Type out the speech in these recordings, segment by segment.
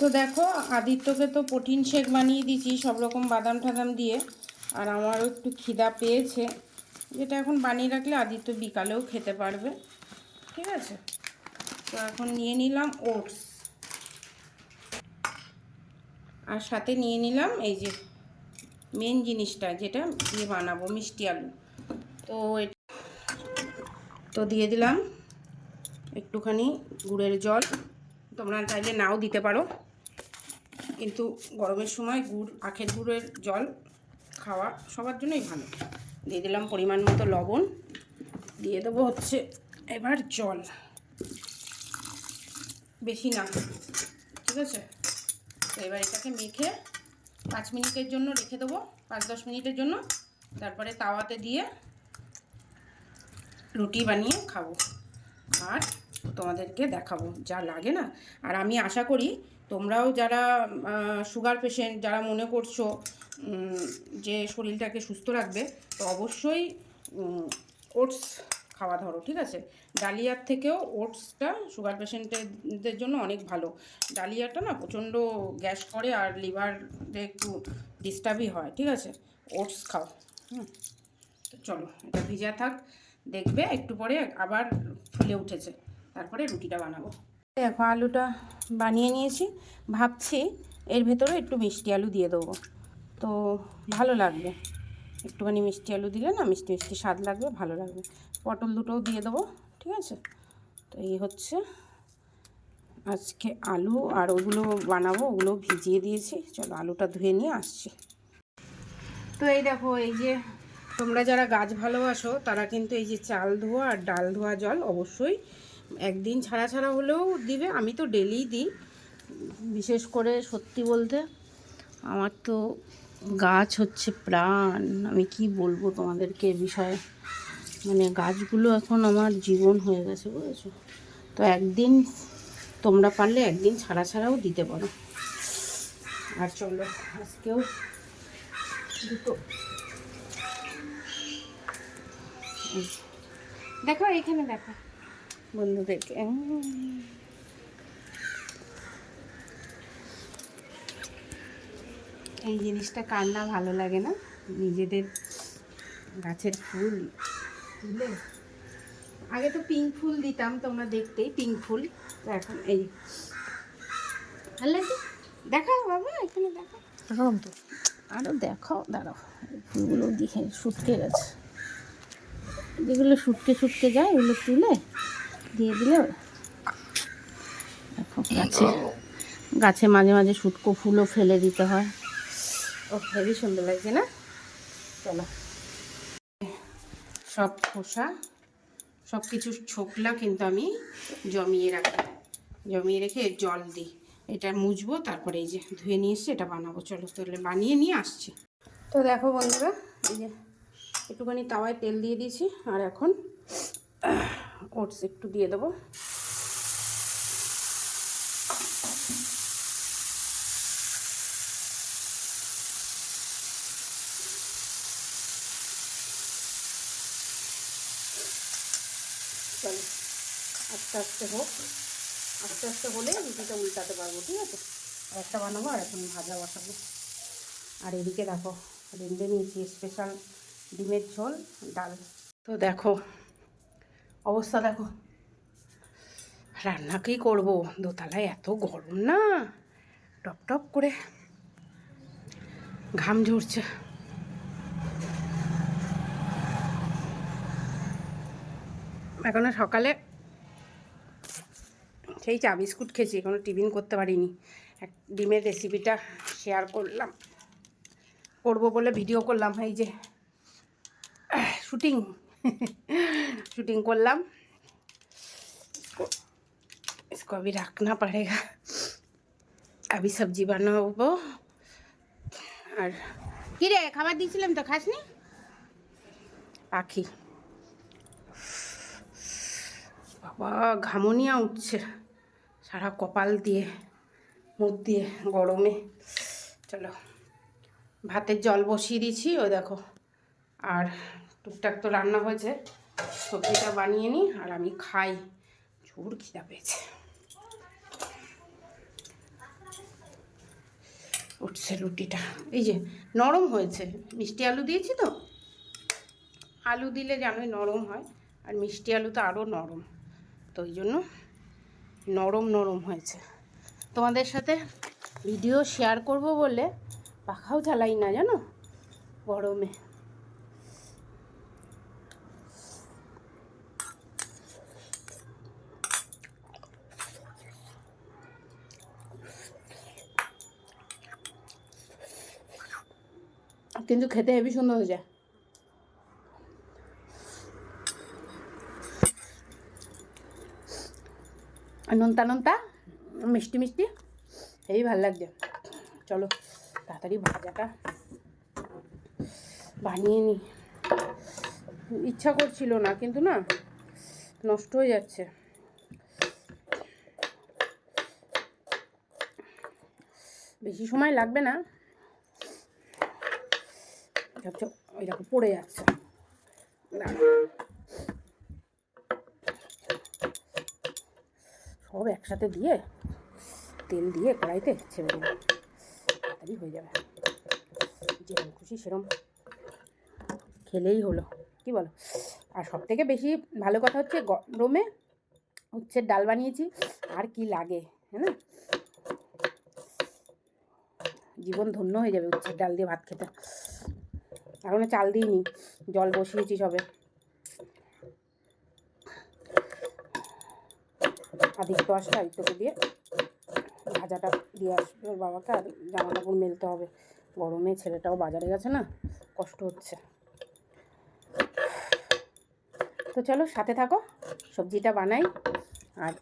তো দেখো, আদিত্যকে তো প্রোটিন শেক বানিয়ে দিয়েছি, সব রকম বাদাম টাদাম দিয়ে। আর আমারও একটু খিদা পেয়েছে। যেটা এখন বানিয়ে রাখলে আদিত্য বিকালেও খেতে পারবে। ঠিক আছে? তো এখন নিয়ে নিলাম ওটস। আর সাথে নিয়ে নিলাম এই যে মেন জিনিসটা, যেটা দিয়ে বানাবো, মিষ্টি আলু। তো তো দিয়ে দিলাম একটুখানি গুড়ের জল। তোমরা চাইলে নাও দিতে পারো। কিন্তু গরমের সময় গুড়, আখের গুড়ের জল খাওয়া সবার জন্যই ভালো। দিয়ে দিলাম পরিমাণ মতো লবণ। দিয়ে দেবো হচ্ছে এবার জল। বেশি না, ঠিক আছে? তো এবার এটাকে মেখে পাঁচ মিনিটের জন্য রেখে দেবো, পাঁচ দশ মিনিটের জন্য। তারপরে তাওয়াতে দিয়ে রুটি বানিয়ে খাব। আর তোমাদেরকে দেখাবো, যা লাগে না। আর আমি আশা করি তোমরাও যারা সুগার পেশেন্ট যারা মনে করছ যে শরীরটাকে সুস্থ রাখবে, তো অবশ্যই ওটস খাওয়া ধরো, ঠিক আছে? ডালিয়ার থেকেও ওটসটা সুগার পেশেন্টদের জন্য অনেক ভালো। ডালিয়াটা না প্রচণ্ড গ্যাস করে আর লিভারে একটু ডিস্টার্বই হয়, ঠিক আছে? ওটস খাও, হুম। চলো, এটা ভিজা থাক, দেখবে, একটু পরে আবার ফুলে উঠেছে। তারপরে রুটিটা বানাবো। দেখো আলুটা বানিয়ে নিয়েছি। ভাবছি এর ভেতরে একটু মিষ্টি আলু দিয়ে দেবো। তো ভালো লাগবে। একটুখানি মিষ্টি আলু দিলে না মিষ্টি মিষ্টি স্বাদ লাগবে, ভালো লাগবে। পটল দুটোও দিয়ে দেবো, ঠিক আছে? তো এই হচ্ছে আজকে আলু আর ওগুলো বানাবো, ওগুলো ভিজিয়ে দিয়েছি। চলো আলুটা ধুয়ে নিয়ে আসছি। তো এই দেখো, এই যে তোমরা যারা গাছ ভালোবাসো, তারা কিন্তু এই যে চাল ধোয়া আর ডাল ধোয়া জল অবশ্যই একদিন ছাড়া ছাড়া হলেও দিবে, আমি তো ডেলিই দিই। বিশেষ করে সত্যি বলতে আমার তো গাছ হচ্ছে প্রাণ। আমি কি বলব তোমাদেরকে এ বিষয়ে? মানে গাছগুলো এখন আমার জীবন হয়ে গেছে, বুঝেছ? তো একদিন তোমরা পারলে একদিন ছাড়া ছাড়াও দিতে পারো। আর চলো, আজকেও দুটো। দেখো, এখানে দেখো। বন্ধুদেরকে। এই জিনিসটা কার না ভালো লাগে না? নিজেদের গাছের ফুল। তুলে আগে তো পিঙ্ক ফুল দিতাম তোমরা দেখতেই পিঙ্ক ফুল। তো এখন এই ভালো দেখাও বাবা এখানে দেখো এরকম তো। আরও দেখাও দাঁড়াও। ফুলগুলো দেখে শুটকে গেছে। যেগুলো শুটকে শুটকে যায় ওগুলো তুলে দিয়ে গাছে গাছে মাঝে মাঝে শুটকো ফুলও ফেলে দিতে হয়। ও হেবি সুন্দর লাগছে না? চলো। সব খোসা সব কিছু ছোকলা কিন্তু আমি জমিয়ে রাখি। জমিয়ে রেখে জল দিই। এটা মুছবো তারপরে এই যে ধুয়ে নিয়ে এসে এটা বানাবো। চলো তাহলে বানিয়ে নিয়ে আসছি। তো দেখো বন্ধুরা এই যে একটুখানি তাওয়ায় তেল দিয়ে দিয়েছি আর এখন ওটস একটু দিয়ে দেবো। চলো, আস্তে আস্তে হোক। আস্তে আস্তে হলে রুটিটা উল্টাতে পারব, ঠিক আছে? একটা বানাবো আর এখন ভাজা বসাবো। আর এদিকে দেখো, রেঁধে নিয়েছি স্পেশাল ডিমের ঝোল, ডাল। তো দেখো অবস্থা দেখো। রান্না কি করব? দোতলায় এত গরম না? টপ টপ করে ঘাম ঝরছে। এখনও সকালে সেই চা বিস্কুট খেয়েছি এখনও টিফিন করতে পারিনি। এক ডিমের রেসিপিটা শেয়ার করলাম। করব বলে ভিডিও করলাম, এই যে শুটিং শুটিং করলাম इसको अभी रखना पड़ेगा अभी सब्जी বানাবো আর কি রে খাবার দিয়েছিলাম তো খাসনি পাখি বাবা ঘামনিয়া উঠছে সারা কপাল দিয়ে মুখ দিয়ে গরমে চলো ভাতের জল বসিয়ে দিয়েছি ও দেখো আর টুকটাক তো রান্না হয়েছে। সবজিটা বানিয়ে নিই আর আমি খাই। জোর খিদা পেয়েছে। উঠছে রুটিটা। এই যে নরম হয়েছে। মিষ্টি আলু দিয়েছি তো? আলু দিলে জানোই নরম হয়। আর মিষ্টি আলু তো আরও নরম। তো ওই জন্য নরম নরম হয়েছে। তোমাদের সাথে ভিডিও শেয়ার করব বলে পাখাও চালাই না জানো? গরমে। কিন্তু খেতে হেবি সুন্দর হয়ে আর নোনতা নোনতা, মিষ্টি মিষ্টি এই ভালো লাগছে। চলো, তাড়াতাড়ি ভাজাটা বানিয়ে নি। ইচ্ছা করছিল না, কিন্তু না নষ্ট হয়ে যাচ্ছে। বেশি সময় লাগবে না যাচ্ছে, ওই পড়ে যাচ্ছে। সব একসাথে দিয়ে, তেল দিয়ে কড়াইতে ছেড়ে দেবো। তাড়াতাড়ি হয়ে যাবে। যেরকম খুশি সেরকম খেলেই হলো। কি বলো? আর সব থেকে বেশি ভালো কথা হচ্ছে, গরমে উচ্ছের ডাল বানিয়েছি, আর কি লাগে হ্যাঁ না? জীবন ধন্য হয়ে যাবে উচ্ছের ডাল দিয়ে ভাত খেতে। এখনও চাল দিইনি, জল বসিয়েছি সবে। আদিত্য আসলে আদিত্যকে দিয়ে ভাজাটা দিয়ে আসবে ওর বাবাকে, আর জামা কাপড় মেলতে হবে। গরমে ছেলেটাও বাজারে গেছে না, কষ্ট হচ্ছে। তো চলো সাথে থাকো, সবজিটা বানাই, আর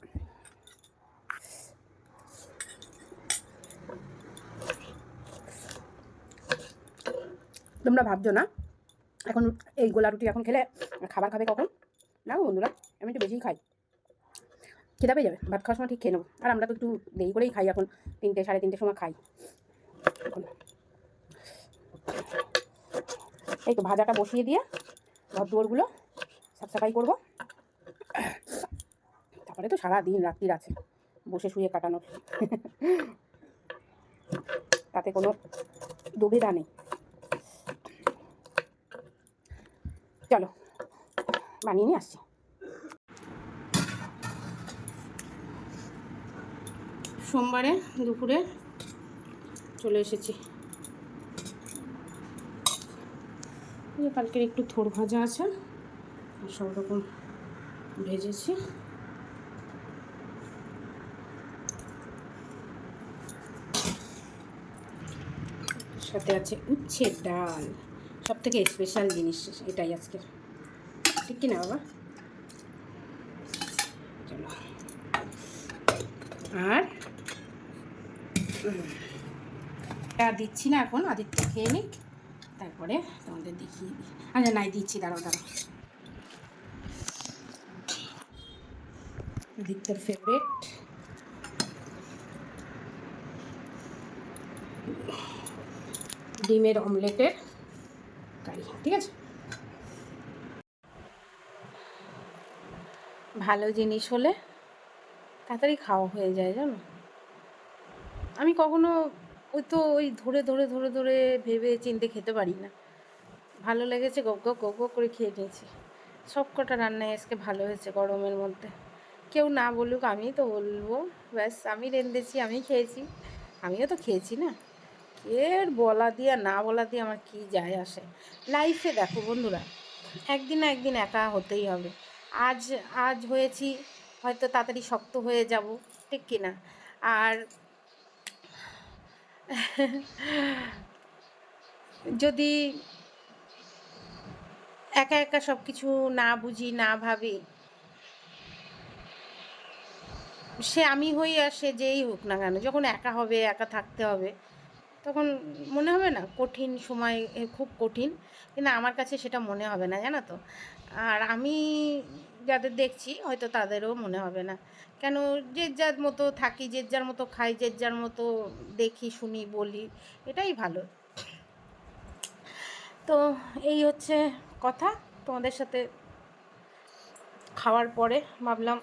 তোমরা ভাবছ না? এখন এই গোলা রুটি এখন খেলে খাবার খাবে কখন? না বন্ধুরা, আমি একটু বেশিই খাই। খেতে পেয়ে যাবে, ভাত খাওয়ার সময় ঠিক খেয়ে নেব। আর আমরা তো একটু দেরি করেই খাই এখন, তিনটে, সাড়ে তিনটের সময় খাই। এই তো ভাজাটা বসিয়ে দিয়ে ঘর সাফ সাফাই করব। তারপরে তো সারা দিন রাত্রির আছে, বসে শুয়ে কাটানোর। তাতে কোনো দুবিধা নেই। চলো, বানিয়ে নিয়ে আসছি। সোমবারে দুপুরে চলে এসেছি। কালকের একটু থোর ভাজা আছে সব রকম ভেজেছি। সাথে আছে উচ্ছের ডাল। সব থেকে স্পেশাল জিনিস এটাই আজকে ঠিক কি না বাবা? চলো। আর? দিচ্ছি না এখন আদিত্য খেয়ে নিক, তারপরে তোমাদের দেখিয়ে দিই। আচ্ছা নাই, দিচ্ছি, দাঁড়াও দাঁড়াও। আদিত্যর ফেভারেট ডিমের অমলেটের ঠিক আছে? ভালো জিনিস হলে তাড়াতাড়ি খাওয়া হয়ে যায়, জানো? আমি কখনো ওই তো ওই ধরে ধরে ধরে ধরে ভেবে চিনতে খেতে পারি না। ভালো লেগেছে, গপ গপ গপ গপ করে খেয়ে নিয়েছি। সব কটা রান্নায় আজকে ভালো হয়েছে গরমের মধ্যে। কেউ না বলুক, আমি তো বলব, ব্যাস, আমি রেঁধেছি, আমি খেয়েছি। আমিও তো খেয়েছি না। আর বলা দিয়ে না বলা দিয়ে আমার কী যায় আসে? লাইফে দেখো বন্ধুরা, একদিন না একদিন একা হতেই হবে। আজ আজ হয়েছি, হয়তো তাড়াতাড়ি শক্ত হয়ে যাব, ঠিক কি না? আর যদি একা একা সব কিছু না বুঝি, না ভাবি, সে আমি হই আর সে যেই হোক না কেন, যখন একা হবে, একা থাকতে হবে তখন মনে হবে না, কঠিন সময় খুব কঠিন। কিন্তু আমার কাছে সেটা মনে হবে না, জানো তো। আর আমি যাদের দেখছি, হয়তো তাদেরও মনে হবে না। কেন যে যার মতো থাকি, যে যার মতো খাই, যে যার মতো দেখি, শুনি, বলি, এটাই ভালো। তো এই হচ্ছে কথা। তোমাদের সাথে খাওয়ার পরে ভাবলাম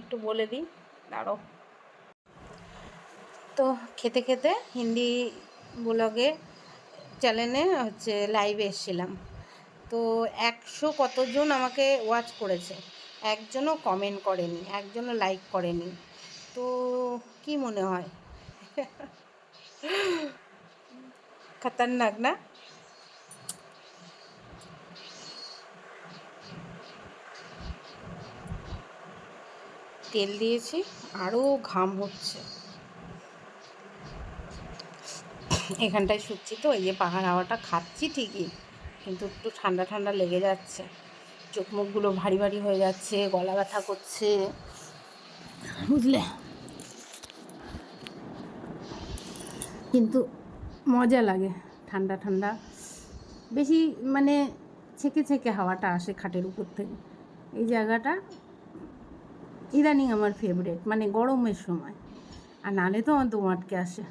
একটু বলে দিই। দাঁড়ো তো খেতে খেতে হিন্দি ব্লগে চ্যানেলে হচ্ছে লাইভে এসেছিলাম। তো একশো কতজন আমাকে ওয়াচ করেছে? একজনও কমেন্ট করেনি, একজনও লাইক করেনি। তো কি মনে হয়? খতরনাক, না? তেল দিয়েছি, আরও ঘাম হচ্ছে। এখানটায় শুচ্ছি তো, এই যে পাহাড় হাওয়াটা খাচ্ছি ঠিকই, কিন্তু একটু ঠান্ডা ঠান্ডা লেগে যাচ্ছে। চোখ মুখগুলো ভারী ভারী হয়ে যাচ্ছে, গলা ব্যথা করছে। বুঝলে? কিন্তু মজা লাগে ঠান্ডা ঠান্ডা। বেশি মানে ছেঁকে ছেঁকে হাওয়াটা আসে খাটের উপর থেকে। এই জায়গাটা ইদানিং আমার ফেভারেট মানে গরমের সময়। আর নালে তো আমার দম আটকে আসে।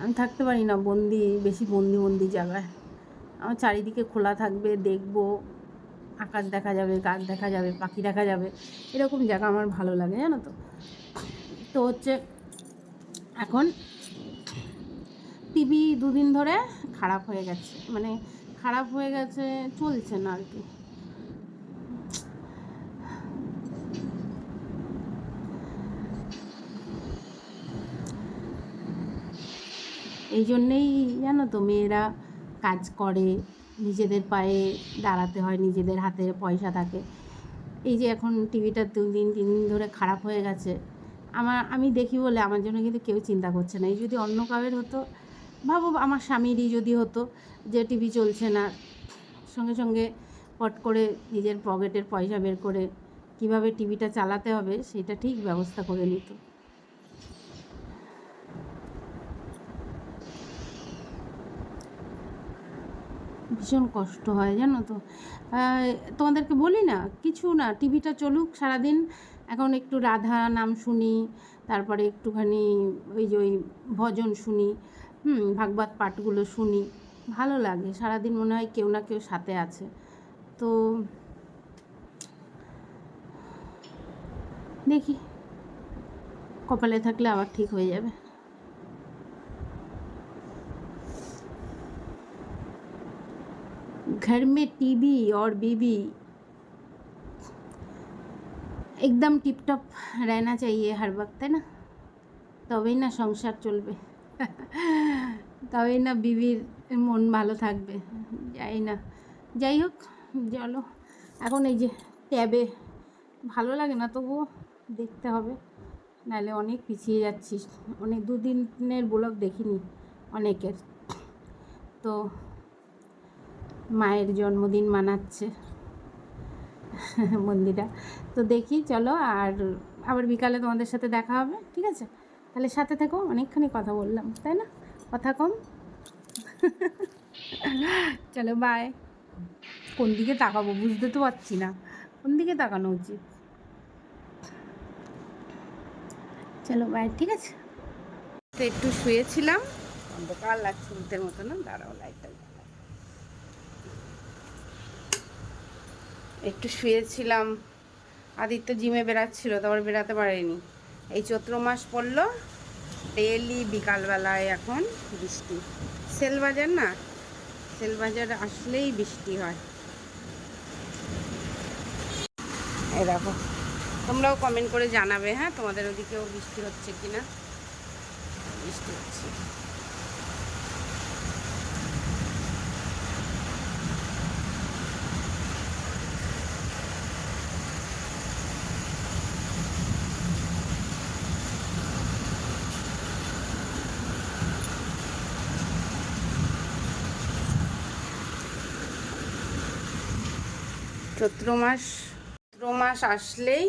আমি থাকতে পারি না বন্দি, বেশি বন্দি বন্দি জায়গায়। আমার চারিদিকে খোলা থাকবে, দেখব, আকাশ দেখা যাবে, গাছ দেখা যাবে, পাখি দেখা যাবে, এরকম জায়গা আমার ভালো লাগে, জানো তো। তো হচ্ছে, এখন টিভি দুদিন ধরে খারাপ হয়ে গেছে মানে খারাপ হয়ে গেছে, চলছে না আর কি। এই জন্যেই জানো তো মেয়েরা কাজ করে, নিজেদের পায়ে দাঁড়াতে হয়, নিজেদের হাতে পয়সা থাকে। এই যে এখন টিভিটা দু দিন তিন দিন ধরে খারাপ হয়ে গেছে। আমার, আমি দেখি বলে আমার জন্য কিন্তু কেউ চিন্তা করছে না। এই যদি অন্য কাউয়ের হতো, ভাবো আমার স্বামীরই যদি হতো যে টিভি চলছে না, সঙ্গে সঙ্গে পট করে নিজের পকেটের পয়সা বের করে কীভাবে টিভিটা চালাতে হবে, সেটা ঠিক ব্যবস্থা করে নিত। ভীষণ কষ্ট হয়, জানো তো। তোমাদেরকে বলি না, কিছু না, টিভিটা চলুক সারাদিন। এখন একটু রাধা নাম শুনি, তারপরে একটুখানি ওই যে ওই ভজন শুনি, হুম, ভাগবত পাঠগুলো শুনি। ভালো লাগে, সারাদিন মনে হয় কেউ না কেউ সাথে আছে। তো দেখি, কপালে থাকলে আবার ঠিক হয়ে যাবে। घर में टीवी और बीवी एकदम टिप टप रहना चाहिए हर वक्त है ना তবেই না সংসার চলবে তবেই না বিবির মন ভালো থাকবে যাই না যাই হোক চলো এখন এই যে ট্যাবে ভালো লাগে না তবুও দেখতে হবে নাহলে অনেক পিছিয়ে যাচ্ছিস অনেক দুদিনের ব্লগ দেখিনি অনেকের তো মায়ের জন্মদিন মানাচ্ছে মন্দিরা। তো দেখি, চলো, আর আবার বিকালে তোমাদের সাথে দেখা হবে, ঠিক আছে? তাহলে সাথে থেকো, অনেকখানি কথা বললাম, তাই না? কথা কম। চলো বাই কোন দিকে তাকাবো বুঝতে তো পারছি না। কোন দিকে তাকানো উচিত? চলো বাই ঠিক আছে? তো একটু শুয়েছিলাম। অন্ধকার লাগছে মতো না? দাঁড়াও লাইটটা একটু শুয়েছিলাম। আদিত্য জিমে বেরাচ্ছিল তারপর বেরাতে পারেনি। এই চৈত্র মাস পড়ল ডেলি বিকালবেলায় এখন বৃষ্টি। সেলবাজার না, সেলবাজার আসলেই বৃষ্টি হয়। এই দেখো, তোমরাও কমেন্ট করে জানাবে হ্যাঁ? তোমাদের ওদিকেও বৃষ্টি হচ্ছে কি না বৃষ্টি হচ্ছে। চৈত্র মাস। চৈত্র মাস আসলেই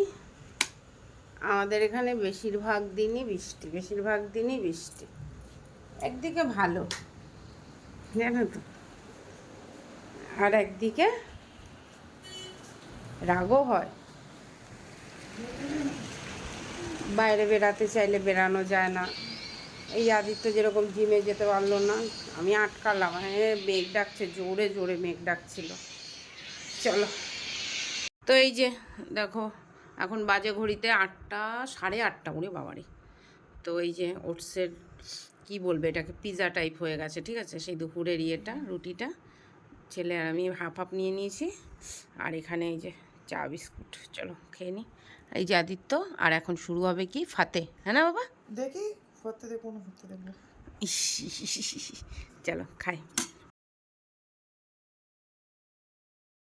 আমাদের এখানে বেশিরভাগ দিনই বৃষ্টি, বেশিরভাগ দিনই বৃষ্টি। একদিকে ভালো, জানো তো? আর একদিকে রাগও হয়। বাইরে বেরাতে চাইলে বেরানো যায় না। এই আদিত্য যেরকম জিমে যেতে পারল না, আমি আটকালাম। হ্যাঁ মেঘ ডাকছে, জোরে জোরে মেঘ ডাকছিল। চলো। তো এই যে দেখো এখন বাজে ঘড়িতে আটটা সাড়ে আটটা উড়ে বাবারে। তো এই যে ওটসের কি বলবে এটাকে পিৎজা টাইপ হয়ে গেছে ঠিক আছে? সেই দুপুরের ইয়েটা রুটিটা। ছেলে আর আমি হাফ হাফ নিয়ে নিয়েছি। আর এখানে এই যে চা বিস্কুট চলো খেয়ে নিই এই যে আদিত্য আর এখন শুরু হবে কি? ফাতে হ্যাঁ না বাবা? দেখি করতে দেখব না করতে দেখব। চলো খাই।